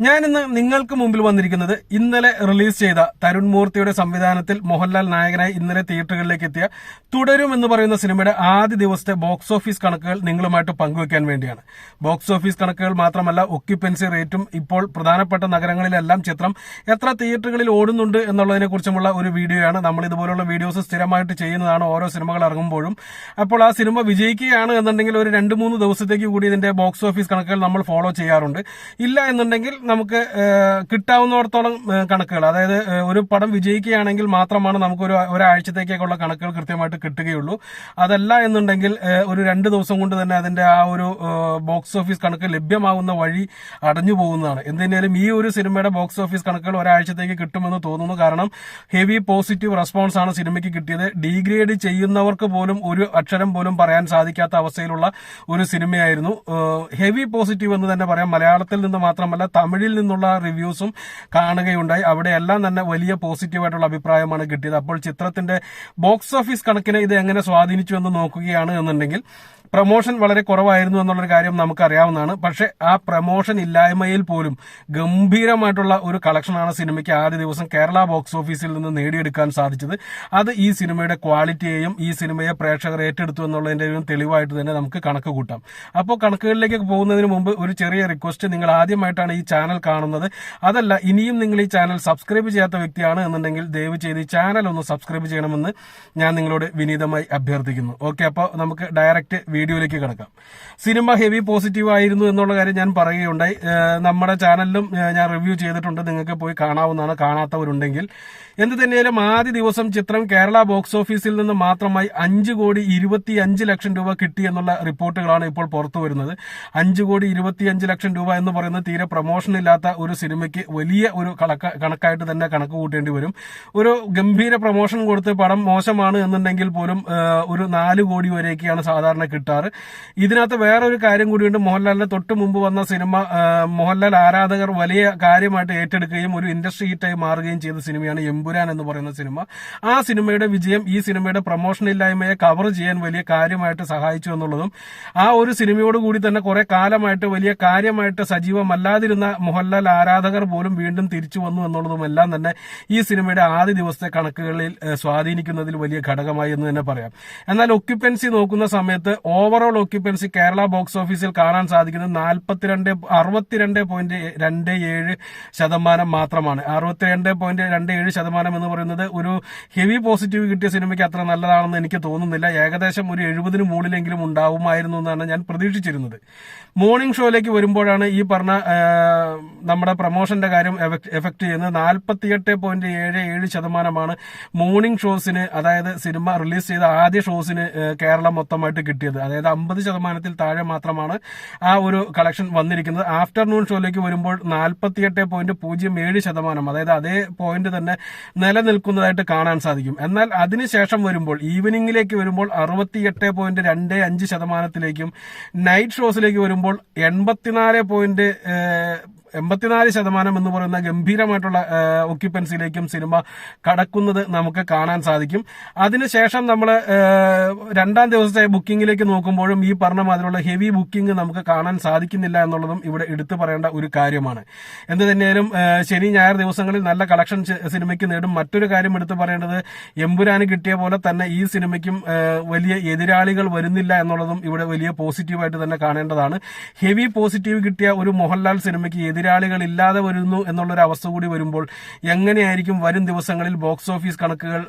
ഞാനിന്ന് നിങ്ങൾക്ക് മുമ്പിൽ വന്നിരിക്കുന്നത് ഇന്നലെ റിലീസ് ചെയ്ത തരുൺ മൂർത്തിയുടെ സംവിധാനത്തിൽ മോഹൻലാൽ നായകനായി ഇന്നലെ തിയേറ്ററുകളിലേക്ക് എത്തിയ തുടരും എന്ന് പറയുന്ന സിനിമയുടെ ആദ്യ ദിവസത്തെ ബോക്സ് ഓഫീസ് കണക്കുകൾ നിങ്ങളുമായിട്ട് പങ്കുവയ്ക്കാൻ വേണ്ടിയാണ്. ബോക്സ് ഓഫീസ് കണക്കുകൾ മാത്രമല്ല ഒക്യുപ്പൻസി റേറ്റും ഇപ്പോൾ പ്രധാനപ്പെട്ട നഗരങ്ങളിലെല്ലാം ചിത്രം എത്ര തിയേറ്ററുകളിൽ ഓടുന്നുണ്ട് എന്നുള്ളതിനെ കുറിച്ചുമുള്ള ഒരു വീഡിയോയാണ്. നമ്മൾ ഇതുപോലുള്ള വീഡിയോസ് സ്ഥിരമായിട്ട് ചെയ്യുന്നതാണ് ഓരോ സിനിമകൾ ഇറങ്ങുമ്പോഴും. അപ്പോൾ ആ സിനിമ വിജയിക്കുകയാണ് എന്നുണ്ടെങ്കിൽ ഒരു രണ്ട് മൂന്ന് ദിവസത്തേക്ക് കൂടി ഇതിന്റെ ബോക്സ് ഓഫീസ് കണക്കുകൾ നമ്മൾ ഫോളോ ചെയ്യാറുണ്ട്. ഇല്ല എന്നുണ്ടെങ്കിൽ നമുക്ക് കിട്ടാവുന്നിടത്തോളം കണക്കുകൾ. അതായത് ഒരു പടം വിജയിക്കുകയാണെങ്കിൽ മാത്രമാണ് നമുക്ക് ഒരു ഒരാഴ്ചത്തേക്കൊക്കെയുള്ള കണക്കുകൾ കൃത്യമായിട്ട് കിട്ടുകയുള്ളൂ. അതല്ല എന്നുണ്ടെങ്കിൽ ഒരു രണ്ട് ദിവസം കൊണ്ട് തന്നെ അതിന്റെ ആ ഒരു ബോക്സ് ഓഫീസ് കണക്ക് ലഭ്യമാവുന്ന വഴി അടഞ്ഞു പോകുന്നതാണ്. എന്തിനാലും ഈ ഒരു സിനിമയുടെ ബോക്സ് ഓഫീസ് കണക്കുകൾ ഒരാഴ്ചത്തേക്ക് കിട്ടുമെന്ന് തോന്നുന്നു. കാരണം ഹെവി പോസിറ്റീവ് റെസ്പോൺസ് ആണ് സിനിമയ്ക്ക് കിട്ടിയത്. ഡീഗ്രേഡ് ചെയ്യുന്നവർക്ക് പോലും ഒരു അക്ഷരം പോലും പറയാൻ സാധിക്കാത്ത അവസ്ഥയിലുള്ള ഒരു സിനിമയായിരുന്നു. ഹെവി പോസിറ്റീവ് എന്ന് തന്നെ പറയാം. മലയാളത്തിൽ നിന്ന് മാത്രമല്ല തമിഴിൽ നിന്നുള്ള റിവ്യൂസും കാണുകയുണ്ടായി. അവിടെയെല്ലാം തന്നെ വലിയ പോസിറ്റീവായിട്ടുള്ള അഭിപ്രായമാണ് കിട്ടിയത്. അപ്പോൾ ചിത്രത്തിന്റെ ബോക്സ് ഓഫീസ് കണക്കിനെ ഇത് എങ്ങനെ സ്വാധീനിച്ചു എന്ന് നോക്കുകയാണ് എന്നുണ്ടെങ്കിൽ പ്രൊമോഷൻ വളരെ കുറവായിരുന്നു എന്നുള്ളൊരു കാര്യം നമുക്കറിയാവുന്നതാണ്. പക്ഷെ ആ പ്രമോഷൻ ഇല്ലായ്മയിൽ പോലും ഗംഭീരമായിട്ടുള്ള ഒരു കളക്ഷനാണ് സിനിമയ്ക്ക് ആദ്യ ദിവസം കേരള ബോക്സ് ഓഫീസിൽ നിന്ന് നേടിയെടുക്കാൻ സാധിച്ചത്. അത് ഈ സിനിമയുടെ ക്വാളിറ്റിയെയും ഈ സിനിമയെ പ്രേക്ഷകർ ഏറ്റെടുത്തു എന്നുള്ളതിന്റെ ഒരു തെളിവായിട്ട് തന്നെ നമുക്ക് കണക്ക് കൂട്ടാം. അപ്പോൾ കണക്കുകളിലേക്ക് പോകുന്നതിന് മുമ്പ് ഒരു ചെറിയ റിക്വസ്റ്റ്. നിങ്ങൾ ആദ്യമായിട്ടാണ് ഈ ചാനൽ കാണുന്നത്. അതല്ല ഇനിയും നിങ്ങൾ ഈ ചാനൽ സബ്സ്ക്രൈബ് ചെയ്യാത്ത വ്യക്തിയാണ് എന്നുണ്ടെങ്കിൽ ദയവ് ചെയ്ത് ഈ ചാനൽ ഒന്ന് സബ്സ്ക്രൈബ് ചെയ്യണമെന്ന് ഞാൻ നിങ്ങളോട് വിനീതമായി അഭ്യർത്ഥിക്കുന്നു. ഓക്കെ അപ്പോൾ നമുക്ക് ഡയറക്റ്റ് വീഡിയോയിലേക്ക് കിടക്കാം. സിനിമ ഹെവി പോസിറ്റീവ് ആയിരുന്നു എന്നുള്ള കാര്യം ഞാൻ പറയുകയുണ്ടായി. നമ്മുടെ ചാനലിലും ഞാൻ റിവ്യൂ ചെയ്തിട്ടുണ്ട്. നിങ്ങൾക്ക് പോയി കാണാവുന്നതാണ്. കാണാത്തവരുണ്ടെങ്കിൽ. എന്ത് തന്നെയാലും ആദ്യ ദിവസം ചിത്രം കേരള ബോക്സ് ഓഫീസിൽ നിന്ന് മാത്രമായി അഞ്ച് കോടി ഇരുപത്തി അഞ്ച് ലക്ഷം രൂപ കിട്ടി എന്നുള്ള റിപ്പോർട്ടുകളാണ് ഇപ്പോൾ പുറത്തു വരുന്നത്. അഞ്ച് കോടി ഇരുപത്തിയഞ്ച് ലക്ഷം രൂപ എന്ന് പറയുന്നത് തീരെ പ്രൊമോഷൻ ഇല്ലാത്ത ഒരു സിനിമയ്ക്ക് വലിയ ഒരു കണക്ക കണക്കായിട്ട് തന്നെ കണക്ക് കൂട്ടേണ്ടി വരും. ഒരു ഗംഭീര പ്രൊമോഷൻ കൊടുത്ത് പടം മോശമാണ് എന്നുണ്ടെങ്കിൽ പോലും ഒരു നാല് കോടി വരെയൊക്കെയാണ് സാധാരണ കിട്ടാറ് ഇതിനകത്ത് വേറൊരു കാര്യം കൂടിയുണ്ട്. മോഹൻലാലിന്റെ തൊട്ട് മുമ്പ് വന്ന സിനിമ മോഹൻലാൽ ആരാധകർ വലിയ കാര്യമായിട്ട് ഏറ്റെടുക്കുകയും ഒരു ഇൻഡസ്ട്രി ഹിറ്റായി മാറുകയും ചെയ്ത സിനിമയാണ് എമ്പുരാൻ എന്ന് പറയുന്ന സിനിമ. ആ സിനിമയുടെ വിജയം ഈ സിനിമയുടെ പ്രൊമോഷൻ ഇല്ലായ്മയെ കവർ ചെയ്യാൻ വലിയ കാര്യമായിട്ട് സഹായിച്ചു എന്നുള്ളതും ആ ഒരു സിനിമയോട് കൂടി തന്നെ കുറെ കാലമായിട്ട് വലിയ കാര്യമായിട്ട് സജീവമല്ലാതിരുന്ന മോഹൻലാൽ ആരാധകർ പോലും വീണ്ടും തിരിച്ചു വന്നു എന്നുള്ളതുമെല്ലാം തന്നെ ഈ സിനിമയുടെ ആദ്യ ദിവസത്തെ കണക്കുകളിൽ സ്വാധീനിക്കുന്നതിൽ വലിയ ഘടകമായി എന്ന് തന്നെ പറയാം. എന്നാൽ ഒക്യുപ്പൻസി നോക്കുന്ന സമയത്ത് ഓവറോൾ ഓക്യുപ്പൻസി കേരള ബോക്സ് ഓഫീസിൽ കാണാൻ സാധിക്കുന്നത് നാൽപ്പത്തിരണ്ട് അറുപത്തിരണ്ട് പോയിന്റ് രണ്ട് ഏഴ് ശതമാനം മാത്രമാണ്. അറുപത്തിരണ്ട് പോയിന്റ് രണ്ട് ഏഴ് ശതമാനം എന്ന് പറയുന്നത് ഒരു ഹെവി പോസിറ്റീവ് കിട്ടിയ സിനിമയ്ക്ക് അത്ര നല്ലതാണെന്ന് എനിക്ക് തോന്നുന്നില്ല. ഏകദേശം ഒരു എഴുപതിന് മുകളിലെങ്കിലും ഉണ്ടാവുമായിരുന്നു എന്നാണ് ഞാൻ പ്രതീക്ഷിച്ചിരുന്നത്. മോർണിംഗ് ഷോയിലേക്ക് വരുമ്പോഴാണ് ഈ പറഞ്ഞ നമ്മുടെ പ്രൊമോഷന്റെ കാര്യം എഫക്ട് ചെയ്യുന്നത്. നാൽപ്പത്തിയെട്ട് പോയിന്റ് ഏഴ് ഏഴ് ശതമാനമാണ് മോർണിംഗ് ഷോസിന് അതായത് സിനിമ റിലീസ് ചെയ്ത ആദ്യ ഷോസിന് കേരളം മൊത്തമായിട്ട് കിട്ടിയത്. അതായത് അമ്പത് ശതമാനത്തിൽ താഴെ മാത്രമാണ് ആ ഒരു കളക്ഷൻ വന്നിരിക്കുന്നത്. ആഫ്റ്റർനൂൺ ഷോയിലേക്ക് വരുമ്പോൾ നാൽപ്പത്തിയെട്ട് പോയിന്റ് പൂജ്യം ഏഴ് ശതമാനം അതായത് അതേ പോയിന്റ് തന്നെ നിലനിൽക്കുന്നതായിട്ട് കാണാൻ സാധിക്കും. എന്നാൽ അതിനുശേഷം വരുമ്പോൾ ഈവനിങ്ങിലേക്ക് വരുമ്പോൾ അറുപത്തിയെട്ട് പോയിന്റ് രണ്ട് അഞ്ച് ശതമാനത്തിലേക്കും നൈറ്റ് ഷോസിലേക്ക് വരുമ്പോൾ എൺപത്തിനാല് പോയിന്റ് എൺപത്തിനാല് ശതമാനം എന്ന് പറയുന്ന ഗംഭീരമായിട്ടുള്ള ഒക്യുപ്പൻസിയിലേക്കും സിനിമ കടക്കുന്നത് നമുക്ക് കാണാൻ സാധിക്കും. അതിനുശേഷം നമ്മൾ രണ്ടാം ദിവസത്തെ ബുക്കിംഗിലേക്ക് നോക്കുമ്പോഴും ഈ പറഞ്ഞ മാതിരിയുള്ള ഹെവി ബുക്കിംഗ് നമുക്ക് കാണാൻ സാധിക്കുന്നില്ല എന്നുള്ളതും ഇവിടെ എടുത്തു പറയേണ്ട ഒരു കാര്യമാണ്. എന്ത് തന്നെയാലും ശനി ഞായർ ദിവസങ്ങളിൽ നല്ല കളക്ഷൻ സിനിമയ്ക്ക് നേടും. മറ്റൊരു കാര്യം എടുത്തു പറയേണ്ടത് എമ്പുരാന് കിട്ടിയ പോലെ തന്നെ ഈ സിനിമയ്ക്കും വലിയ എതിരാളികൾ വരുന്നില്ല എന്നുള്ളതും ഇവിടെ വലിയ പോസിറ്റീവായിട്ട് തന്നെ കാണേണ്ടതാണ്. ഹെവി പോസിറ്റീവ് കിട്ടിയ ഒരു മോഹൻലാൽ സിനിമയ്ക്ക് എതിരാളികൾ ഇല്ലാതെ വരുന്നു എന്നുള്ളൊരു അവസ്ഥ കൂടി വരുമ്പോൾ എങ്ങനെയായിരിക്കും വരും ദിവസങ്ങളിൽ ബോക്സ് ഓഫീസ് കണക്കുകൾ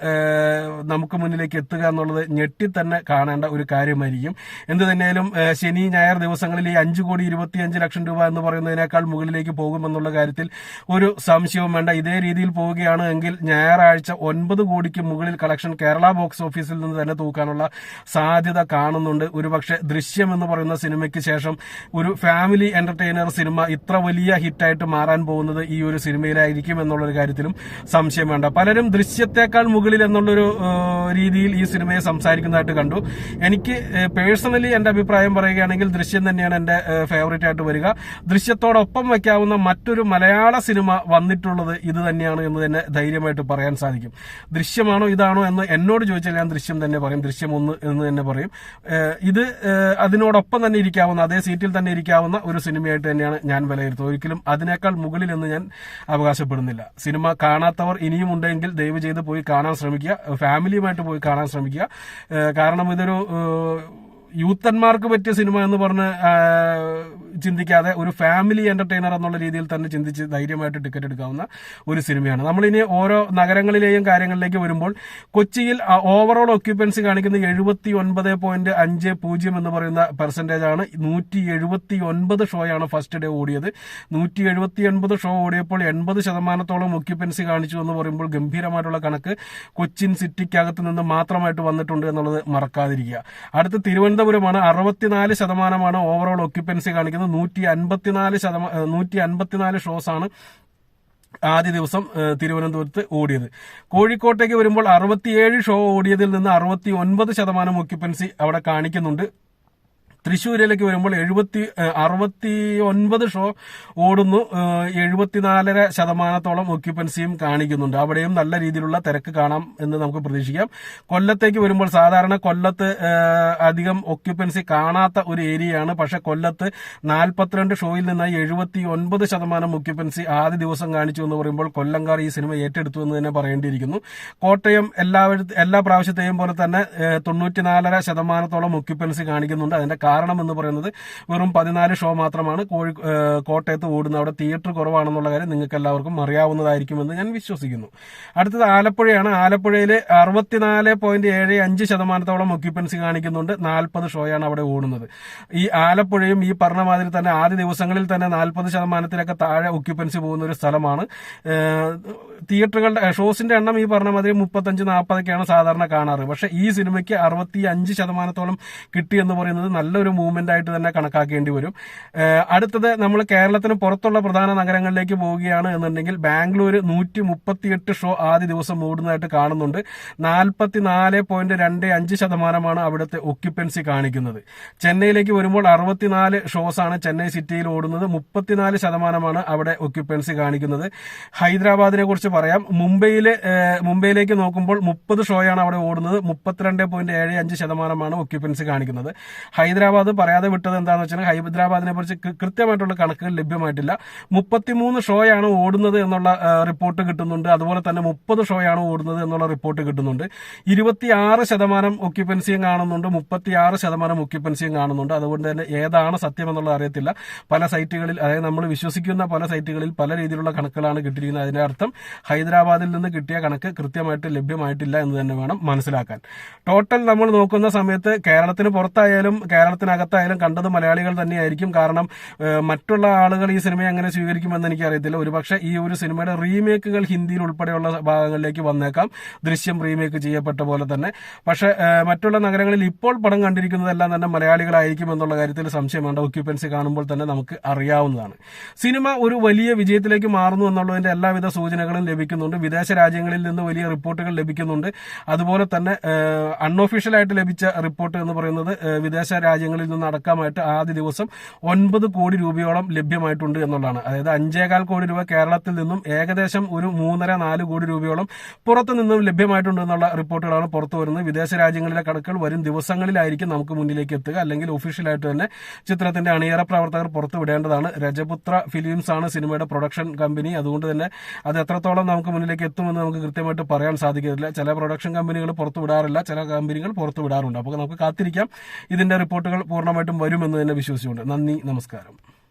നമുക്ക് മുന്നിലേക്ക് എത്തുക എന്നുള്ളത് ഞെട്ടി തന്നെ കാണേണ്ട ഒരു കാര്യമായിരിക്കും. എന്ത് തന്നെയാലും ശനി ഞായർ ദിവസങ്ങളിൽ ഈ അഞ്ചു കോടി ഇരുപത്തിയഞ്ച് ലക്ഷം രൂപ എന്ന് പറയുന്നതിനേക്കാൾ മുകളിലേക്ക് പോകുമെന്നുള്ള കാര്യത്തിൽ ഒരു സംശയവും വേണ്ട. ഇതേ രീതിയിൽ പോവുകയാണ് എങ്കിൽ ഞായറാഴ്ച ഒൻപത് കോടിക്ക് മുകളിൽ കളക്ഷൻ കേരള ബോക്സ് ഓഫീസിൽ നിന്ന് തന്നെ തൂക്കാനുള്ള സാധ്യത കാണുന്നുണ്ട്. ഒരുപക്ഷെ ദൃശ്യം എന്ന് പറയുന്ന സിനിമയ്ക്ക് ശേഷം ഒരു ഫാമിലി എന്റർടൈനർ സിനിമ ഇത്ര വലിയ ഹിറ്റായിട്ട് മാറാൻ പോകുന്നത് ഈ ഒരു സിനിമയിലായിരിക്കും എന്നുള്ളൊരു കാര്യത്തിലും സംശയം വേണ്ട. പലരും ദൃശ്യത്തെക്കാൾ മുകളിൽ എന്നുള്ളൊരു രീതിയിൽ ഈ സിനിമയെ സംസാരിക്കുന്നതായിട്ട് കണ്ടു. എനിക്ക് പേഴ്സണലി എന്റെ അഭിപ്രായം പറയുകയാണെങ്കിൽ ദൃശ്യം തന്നെയാണ് എന്റെ ഫേവറേറ്റ് ആയിട്ട് വരിക. ദൃശ്യത്തോടൊപ്പം വയ്ക്കാവുന്ന മറ്റൊരു മലയാള സിനിമ വന്നിട്ടുള്ളത് ഇത് തന്നെയാണ് എന്ന് തന്നെ ധൈര്യമായിട്ട് പറയാൻ സാധിക്കും. ദൃശ്യമാണോ ഇതാണോ എന്ന് എന്നോട് ചോദിച്ചാൽ ഞാൻ ദൃശ്യം തന്നെ പറയും. ദൃശ്യം ഒന്ന് എന്ന് തന്നെ പറയും. ഇത് അതിനോടൊപ്പം തന്നെ ഇരിക്കാവുന്ന അതേ സീറ്റിൽ തന്നെ ഇരിക്കാവുന്ന ഒരു സിനിമയായിട്ട് തന്നെയാണ് ഞാൻ വിലയിരുത്തുന്നത്. ഒരിക്കലും അതിനേക്കാൾ മുകളിൽ എന്ന് ഞാൻ അവകാശപ്പെടുന്നില്ല. സിനിമ കാണാത്തവർ ഇനിയും ഉണ്ടെങ്കിൽ ദയവ് ചെയ്ത് പോയി കാണാൻ ശ്രമിക്കുക. ഫാമിലിയുമായിട്ട് പോയി കാണാൻ ശ്രമിക്കുക. കാരണം ഇതൊരു യൂത്തന്മാർക്ക് പറ്റിയ സിനിമ എന്ന് പറഞ്ഞ് ചിന്തിക്കാതെ ഒരു ഫാമിലി എന്റർടൈനർ എന്നുള്ള രീതിയിൽ തന്നെ ചിന്തിച്ച് ധൈര്യമായിട്ട് ടിക്കറ്റ് എടുക്കാവുന്ന ഒരു സിനിമയാണ്. നമ്മളിനി ഓരോ നഗരങ്ങളിലെയും കാര്യങ്ങളിലേക്ക് വരുമ്പോൾ കൊച്ചിയിൽ ഓവറോൾ ഒക്യുപ്പൻസി കാണിക്കുന്ന എഴുപത്തി ഒൻപത് പോയിന്റ് അഞ്ച് പൂജ്യം എന്ന് പറയുന്ന പെർസെന്റേജ് ആണ്. നൂറ്റി എഴുപത്തി ഒൻപത് ഷോയാണ് ഫസ്റ്റ് ഡേ ഓടിയത്. നൂറ്റി എഴുപത്തി ഒൻപത് ഷോ ഓടിയപ്പോൾ എൺപത് ശതമാനത്തോളം ഒക്യുപ്പൻസി കാണിച്ചു എന്ന് പറയുമ്പോൾ ഗംഭീരമായിട്ടുള്ള കണക്ക് കൊച്ചിൻ സിറ്റിക്കകത്ത് നിന്ന് മാത്രമായിട്ട് വന്നിട്ടുണ്ട് എന്നുള്ളത് മറക്കാതിരിക്കുക. അടുത്ത് തിരുവനന്തപുരമാണ് അറുപത്തിനാല് ശതമാനമാണ് ഓവറോൾ ഒക്യുപ്പൻസി കാണിക്കുന്നത്. നൂറ്റി അൻപത്തിനാല് ശതമാനം നൂറ്റി അൻപത്തിനാല് ഷോസ് ആണ് ആദ്യ ദിവസം തിരുവനന്തപുരത്ത് ഓടിയത്. കോഴിക്കോട്ടേക്ക് വരുമ്പോൾ അറുപത്തിയേഴ് ഷോ ഓടിയതിൽ നിന്ന് അറുപത്തി ഒൻപത് ശതമാനം ഒക്യുപ്പൻസി അവിടെ കാണിക്കുന്നുണ്ട്. തൃശ്ശൂരിലേക്ക് വരുമ്പോൾ എഴുപത്തി അറുപത്തി ഒൻപത് ഷോ ഓടുന്നു. എഴുപത്തിനാലര ശതമാനത്തോളം ഒക്യുപ്പൻസിയും കാണിക്കുന്നുണ്ട്. അവിടെയും നല്ല രീതിയിലുള്ള തിരക്ക് കാണാം എന്ന് നമുക്ക് പ്രതീക്ഷിക്കാം. കൊല്ലത്തേക്ക് വരുമ്പോൾ സാധാരണ കൊല്ലത്ത് അധികം ഒക്യുപ്പൻസി കാണാത്ത ഒരു ഏരിയയാണ്. പക്ഷെ കൊല്ലത്ത് നാൽപ്പത്തിരണ്ട് ഷോയിൽ നിന്നായി എഴുപത്തി ഒൻപത് ശതമാനം ഒക്യുപ്പൻസി ആദ്യ ദിവസം കാണിച്ചു എന്ന് പറയുമ്പോൾ കൊല്ലംകാർ ഈ സിനിമ ഏറ്റെടുത്തു എന്ന് തന്നെ പറയേണ്ടിയിരിക്കുന്നു. കോട്ടയം എല്ലാവരും എല്ലാ പ്രാവശ്യത്തെയും പോലെ തന്നെ തൊണ്ണൂറ്റിനാലര ശതമാനത്തോളം ഒക്യുപ്പൻസി കാണിക്കുന്നുണ്ട്. അതിന്റെ കാരണം എന്ന് പറയുന്നത് വെറും പതിനാല് ഷോ മാത്രമാണ്. കോഴി കോട്ടയത്ത് ഓടുന്നത് അവിടെ തിയേറ്റർ കുറവാണെന്നുള്ള കാര്യം നിങ്ങൾക്ക് എല്ലാവർക്കും അറിയാവുന്നതായിരിക്കുമെന്ന് ഞാൻ വിശ്വസിക്കുന്നു. അടുത്തത് ആലപ്പുഴയാണ്. ആലപ്പുഴയിൽ അറുപത്തിനാല് പോയിന്റ് ഏഴ് അഞ്ച് ശതമാനത്തോളം ഒക്യുപ്പൻസി കാണിക്കുന്നുണ്ട്. നാൽപ്പത് ഷോയാണ് അവിടെ ഓടുന്നത്. ഈ ആലപ്പുഴയും ഈ പറഞ്ഞ മാതിരി തന്നെ ആദ്യ ദിവസങ്ങളിൽ തന്നെ നാൽപ്പത് ശതമാനത്തിലൊക്കെ താഴെ ഒക്യുപ്പൻസി പോകുന്ന ഒരു സ്ഥലമാണ്. തിയേറ്ററുകളുടെ ഷോസിന്റെ എണ്ണം ഈ പറഞ്ഞ മാതിരി മുപ്പത്തഞ്ച് നാൽപ്പതൊക്കെയാണ് സാധാരണ കാണാറ്. പക്ഷേ ഈ സിനിമയ്ക്ക് അറുപത്തി അഞ്ച് ശതമാനത്തോളം കിട്ടി എന്ന് പറയുന്നത് നല്ലൊരു മൂവ്മെന്റ് ആയിട്ട് തന്നെ കണക്കാക്കേണ്ടി വരും. അടുത്തത് നമ്മൾ കേരളത്തിന് പുറത്തുള്ള പ്രധാന നഗരങ്ങളിലേക്ക് പോവുകയാണ് എന്നുണ്ടെങ്കിൽ ബാംഗ്ലൂർ നൂറ്റി മുപ്പത്തിയെട്ട് ഷോ ആദ്യ ദിവസം ഓടുന്നതായിട്ട് കാണുന്നുണ്ട്. നാൽപ്പത്തിനാല് പോയിന്റ് രണ്ട് അഞ്ച് ശതമാനമാണ് അവിടുത്തെ ഒക്യുപ്പൻസി കാണിക്കുന്നത്. ചെന്നൈയിലേക്ക് വരുമ്പോൾ അറുപത്തിനാല് ഷോസ് ആണ് ചെന്നൈ സിറ്റിയിൽ ഓടുന്നത്. മുപ്പത്തിനാല് ശതമാനമാണ് അവിടെ ഒക്യുപ്പൻസി കാണിക്കുന്നത്. ഹൈദരാബാദിനെ കുറിച്ച് പറയാം. മുംബൈയിൽ മുംബൈയിലേക്ക് നോക്കുമ്പോൾ മുപ്പത് ഷോയാണ് അവിടെ ഓടുന്നത്. മുപ്പത്തിരണ്ട് പോയിന്റ് ഏഴ് അഞ്ച് ശതമാനമാണ് ഒക്യുപ്പൻസി കാണിക്കുന്നത്. ഹൈദരാബാദ് പറയാതെ വിട്ടത് എന്താണെന്ന് വെച്ചാൽ ഹൈദരാബാദിനെ കുറിച്ച് കൃത്യമായിട്ടുള്ള കണക്കുകൾ ലഭ്യമായിട്ടില്ല. മുപ്പത്തിമൂന്ന് ഷോയാണ് ഓടുന്നത് എന്നുള്ള റിപ്പോർട്ട് കിട്ടുന്നുണ്ട്. അതുപോലെ തന്നെ മുപ്പത് ഷോയാണ് ഓടുന്നത് എന്നുള്ള റിപ്പോർട്ട് കിട്ടുന്നുണ്ട്. ഇരുപത്തിയാറ് ശതമാനം ഒക്യുപ്പൻസിയും കാണുന്നുണ്ട്. മുപ്പത്തിയാറ് ശതമാനം ഒക്യുപ്പൻസിയും കാണുന്നുണ്ട്. അതുകൊണ്ട് തന്നെ ഏതാണ് സത്യം എന്നുള്ളത് അറിയത്തില്ല. പല സൈറ്റുകളിൽ അതായത് നമ്മൾ വിശ്വസിക്കുന്ന പല സൈറ്റുകളിൽ പല രീതിയിലുള്ള കണക്കുകളാണ് കിട്ടിയിരിക്കുന്നത്. അതിന്റെ അർത്ഥം ഹൈദരാബാദിൽ നിന്ന് കിട്ടിയ കണക്ക് കൃത്യമായിട്ട് ലഭ്യമായിട്ടില്ല എന്ന് തന്നെ വേണം മനസ്സിലാക്കാൻ. ടോട്ടൽ നമ്മൾ നോക്കുന്ന സമയത്ത് കേരളത്തിന് പുറത്തായാലും കേരളത്തിനകത്തായാലും കണ്ടത് മലയാളികൾ തന്നെയായിരിക്കും. കാരണം മറ്റുള്ള ആളുകൾ ഈ സിനിമയെ അങ്ങനെ സ്വീകരിക്കുമെന്ന് എനിക്കറിയത്തില്ല. ഒരുപക്ഷെ ഈ ഒരു സിനിമയുടെ റീമേക്കുകൾ ഹിന്ദിയിൽ ഉൾപ്പെടെയുള്ള ഭാഗങ്ങളിലേക്ക് വന്നേക്കാം. ദൃശ്യം റീമേക്ക് ചെയ്യപ്പെട്ട പോലെ തന്നെ. പക്ഷെ മറ്റുള്ള നഗരങ്ങളിൽ ഇപ്പോൾ പടം കണ്ടിരിക്കുന്നതെല്ലാം തന്നെ മലയാളികളായിരിക്കും എന്നുള്ള കാര്യത്തിൽ സംശയം വേണ്ട ഒക്യുപ്പൻസി കാണുമ്പോൾ തന്നെ നമുക്ക് അറിയാവുന്നതാണ്. സിനിമ ഒരു വലിയ വിജയത്തിലേക്ക് മാറുന്നു എന്നുള്ളതിന്റെ എല്ലാവിധ സൂചനകളും ലഭിക്കുന്നുണ്ട്. വിദേശ രാജ്യങ്ങളിൽ നിന്ന് വലിയ റിപ്പോർട്ടുകൾ ലഭിക്കുന്നുണ്ട്. അതുപോലെ തന്നെ അൺഒഫീഷ്യലായിട്ട് ലഭിച്ച റിപ്പോർട്ട് എന്ന് പറയുന്നത് വിദേശ വിദേശ രാജ്യങ്ങളിൽ നിന്ന് അടക്കമായിട്ട് ആദ്യ ദിവസം ഒൻപത് കോടി രൂപയോളം ലഭ്യമായിട്ടുണ്ട് എന്നുള്ളതാണ്. അതായത് അഞ്ചേകാൽ കോടി രൂപ കേരളത്തിൽ നിന്നും ഏകദേശം ഒരു മൂന്നര നാല് കോടി രൂപയോളം പുറത്തു നിന്നും ലഭ്യമായിട്ടുണ്ട് എന്നുള്ള റിപ്പോർട്ടുകളാണ് പുറത്തു വരുന്നത്. വിദേശ രാജ്യങ്ങളിലെ കണക്കുകൾ വരും ദിവസങ്ങളിലായിരിക്കും നമുക്ക് മുന്നിലേക്ക് എത്തുക. അല്ലെങ്കിൽ ഒഫീഷ്യലായിട്ട് തന്നെ ചിത്രത്തിന്റെ അണിയറ പ്രവർത്തകർ പുറത്തു വിടേണ്ടതാണ്. രജപുത്ര ഫിലിംസ് ആണ് സിനിമയുടെ പ്രൊഡക്ഷൻ കമ്പനി അതുകൊണ്ട് തന്നെ അത് എത്രത്തോളം നമുക്ക് മുന്നിലേക്ക് എത്തുമെന്ന് നമുക്ക് കൃത്യമായിട്ട് പറയാൻ സാധിക്കില്ല ചില പ്രൊഡക്ഷൻ കമ്പനികൾ പുറത്തു വിടാറില്ല. ചില കമ്പനികൾ പുറത്തു വിടാറുണ്ട്. അപ്പോൾ നമുക്ക് കാത്തിരിക്കാം. ഇതിന്റെ റിപ്പോർട്ടുകൾ പൂർണമായിട്ടും വരുമെന്ന് തന്നെ വിശ്വസിച്ചുകൊണ്ട് നന്ദി നമസ്കാരം.